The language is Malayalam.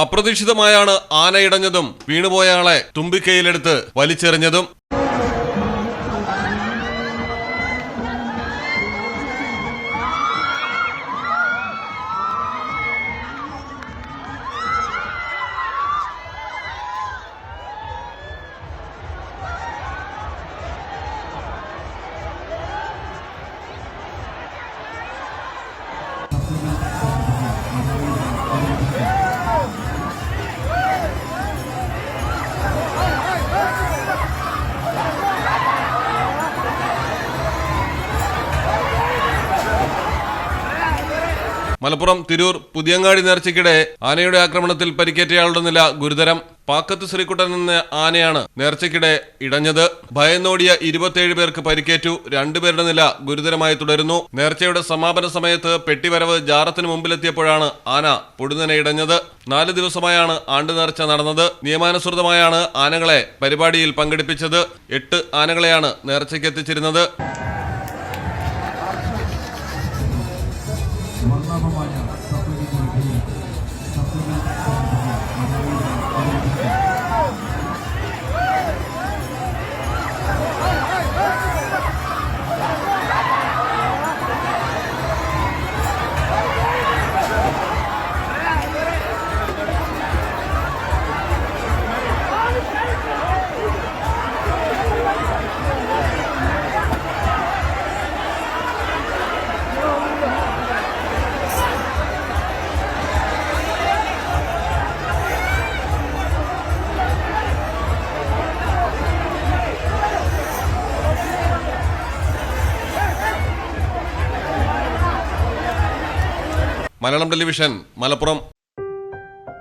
അപ്രതീക്ഷിതമായാണ് ആനയിടഞ്ഞതും വീണുപോയ ആളെ തുമ്പിക്കൈയിലെടുത്ത് വലിച്ചെറിഞ്ഞതും മലപ്പുറം തിരൂർ പുതിയങ്ങാടി നേർച്ചയ്ക്കിടെ ആനയുടെ ആക്രമണത്തിൽ പരിക്കേറ്റയാളുടെ നില ഗുരുതരം. പാക്കത്ത് ശ്രീകുട്ടൻ എന്ന ആനയാണ് നേർച്ചയ്ക്കിടെ ഇടഞ്ഞത്. ഭയന്നോടിയ ഇരുപത്തിയേഴ് പേർക്ക് പരിക്കേറ്റു. രണ്ടുപേരുടെ നില ഗുരുതരമായി തുടരുന്നു. നേർച്ചയുടെ സമാപന സമയത്ത് പെട്ടിവരവ് ജാറത്തിന് മുമ്പിലെത്തിയപ്പോഴാണ് ആന പൊടുന്നനെ ഇടഞ്ഞത്. നാല് ദിവസമായാണ് ആണ്ട് നേർച്ച നടന്നത്. നിയമാനുസൃതമായാണ് ആനകളെ പരിപാടിയിൽ പങ്കെടുപ്പിച്ചത്. എട്ട് ആനകളെയാണ് നേർച്ചയ്ക്ക് എത്തിച്ചിരുന്നത് മലയാളം ടെലിവിഷൻ മലപ്പുറം